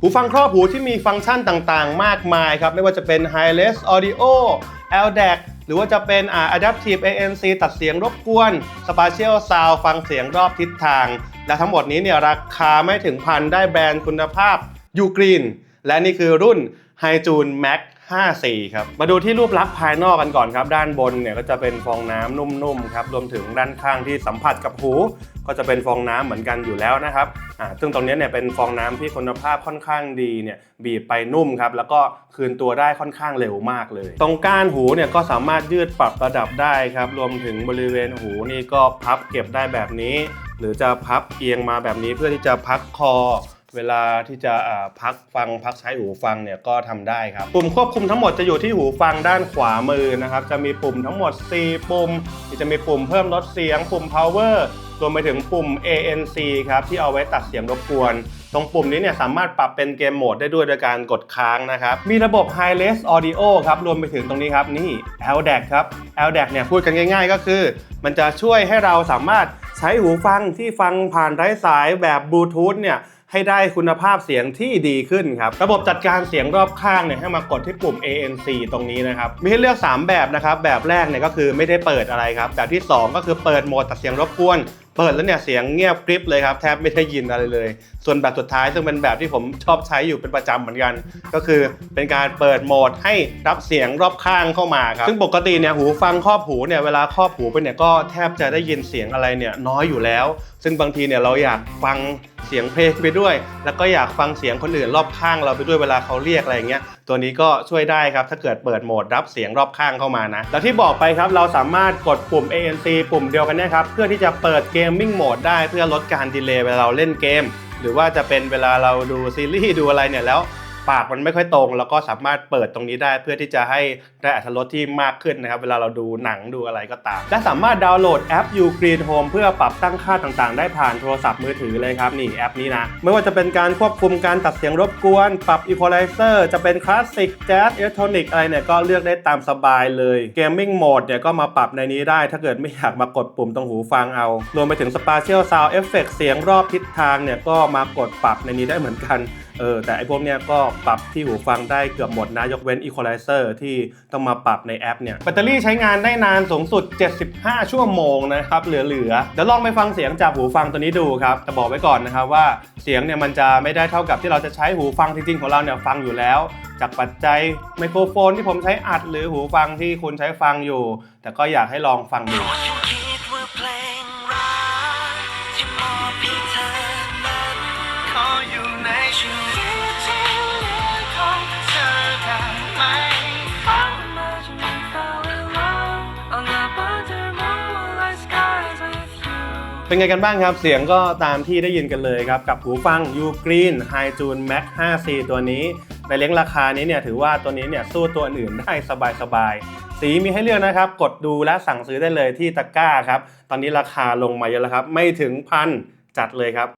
หูฟังครอบหูที่มีฟังก์ชันต่างๆ มากมายครับ ไม่ว่าจะเป็น Hi-Res Audio LDAC หรือว่าจะเป็นอ่า Adaptive ANC ตัดเสียงรบกวน Spatial Sound ฟังเสียงรอบทิศทาง และทั้งหมดนี้เนี่ยราคาไม่ถึงพันได้แบรนด์คุณภาพ u g r e e n และนี่คือรุ่น h y j u n Max 54 ครับ มาดูที่รูปลักษณ์ภายนอกกันก่อนครับ ด้านบนเนี่ยก็จะเป็นฟองน้ำนุ่มๆครับ รวมถึงด้านข้างที่สัมผัสกับหู ก็จะเป็นฟองน้ำเหมือนกันอยู่แล้วนะครับ อ่า ซึ่งตรงนี้เนี่ยเป็นฟองน้ำที่คุณภาพค่อนข้างดีเนี่ยบีบไปนุ่มครับ แล้วก็คืนตัวได้ค่อนข้างเร็วมากเลย ตรงก้านหูเนี่ยก็สามารถยืดปรับระดับได้ครับ รวมถึงบริเวณหูนี่ก็พับเก็บได้แบบนี้ หรือจะพับเอียงมาแบบนี้เพื่อที่จะพักคอ เวลาที่จะพักฟังพักใช้หูฟังเนี่ยก็ทำได้ครับ ปุ่มควบคุมทั้งหมดจะอยู่ที่หูฟังด้านขวามือนะครับ จะมีปุ่มทั้งหมด 4 ปุ่มที่จะมีปุ่มเพิ่มลดเสียง ปุ่ม power รวมไปถึงปุ่ม ANC ครับที่เอาไว้ตัดเสียงรบกวน ตรงปุ่มนี้เนี่ยสามารถปรับเป็นเกมโหมดได้ด้วยโดยการกดค้างนะครับ มีระบบ Hi-Res Audio ครับรวมไปถึงตรงนี้ครับนี่ LDAC ครับ LDAC เนี่ยพูดกันง่าย ๆ ก็คือ มันจะช่วยให้เราสามารถใช้หูฟังที่ฟังผ่านไร้สายแบบบลูทูธเนี่ย ให้ได้คุณภาพเสียงที่ดีขึ้นครับ ระบบจัดการเสียงรอบข้างเนี่ยให้มากดที่ปุ่ม ANC ตรงนี้นะครับ มีให้เลือก 3 แบบนะครับ แบบแรกเนี่ยก็คือไม่ได้เปิดอะไรครับ แบบที่ 2 ก็คือเปิดโหมดตัดเสียงรบกวนเปิดแล้วเนี่ยเสียงเงียบกริบเลยครับแทบไม่ได้ยินอะไรเลย ส่วนแบบสุดท้ายซึ่งเป็นแบบที่ผมชอบใช้อยู่เป็นประจำเหมือนกัน ก็คือเป็นการเปิดโหมดให้รับเสียงรอบข้างเข้ามาครับซึ่งปกติเนี่ยหูฟังครอบหูเนี่ยเวลาครอบหูไปเนี่ยก็แทบจะได้ยินเสียงอะไรเนี่ยน้อยอยู่แล้วซึ่งบางทีเนี่ยเราอยากฟังเสียงเพลงไปด้วย แล้วก็อยากฟังเสียงคนอื่นรอบข้างเราไปด้วยเวลาเขาเรียกอะไรอย่างเงี้ยตัวนี้ก็ช่วยได้ครับถ้าเกิดเปิดโหมดรับเสียงรอบข้างเข้ามานะแล้วที่บอกไปครับเราสามารถกดปุ่ม ANC ปุ่มเดียวกันนี่ยครับเพื่อที่จะเปิดเกมมิ่งโหมดได้เพื่อลดการดีเลย์เวลาเราเล่นเกม หรือว่าจะเป็นเวลาเราดูซีรีส์ดูอะไรเนี่ยแล้ว ปากมันไม่ค่อยตรง แล้วก็สามารถเปิดตรงนี้ได้เพื่อที่จะให้ได้อรรถรสที่มากขึ้นนะครับเวลาเราดูหนังดูอะไรก็ตาม และสามารถดาวน์โหลดแอป u g r e e n Home เพื่อปรับตั้งค่าต่างๆ ได้ผ่านโทรศัพท์มือถือเลยครับนี่แอปนี้นะ ไม่ว่าจะเป็นการควบคุมการตัดเสียงรบกวน ปรับ Equalizer จะเป็นคลาสสิกแจ๊สอิเล็กทรอนิกอะไรเนี่ยก็เลือกได้ตามสบายเลย Gaming Mode เนี่ยก็มาปรับในนี้ได้ ถ้าเกิดไม่อยากมากดปุ่มตรงหูฟังเอา รวมไปถึง Spatial Sound Effect เสียงรอบทิศทางเนี่ยก็มากดปรับในนี้ได้เหมือนกันเออแต่ไอพวกเนี้ยก็ปรับที่หูฟังได้เกือบหมดนะ ยกเว้น Equalizer ที่ต้องมาปรับในแอปเนี่ย แบตเตอรี่ใช้งานได้นานสูงสุด 75 ชั่วโมงนะครับ เหลือๆเดี๋ยวลองไปฟังเสียงจากหูฟังตัวนี้ดูครับ แต่บอกไว้ก่อนนะครับว่าเสียงเนี่ยมันจะไม่ได้เท่ากับที่เราจะใช้หูฟังจริงๆของเราเนี่ยฟังอยู่แล้ว จากปัจจัยไมโครโฟนที่ผมใช้อัดหรือหูฟังที่คุณใช้ฟังอยู่ แต่ก็อยากให้ลองฟังดูเพลงรักที่มอบให้เธอนั้นขออยู่ในชีวิต เป็นไงกันบ้างครับ เสียงก็ตามที่ได้ยินกันเลยครับ กับหูฟัง U Green High Tune Max 5C ตัวนี้ ในเลี้ยงราคานี้เนี่ยถือว่าตัวนี้เนี่ยสู้ตัวอื่นได้สบายๆ สีมีให้เลือกนะครับ กดดูและสั่งซื้อได้เลยที่ตะกร้าครับ ตอนนี้ราคาลงมาเยอะแล้วครับ ไม่ถึงพันจัดเลยครับ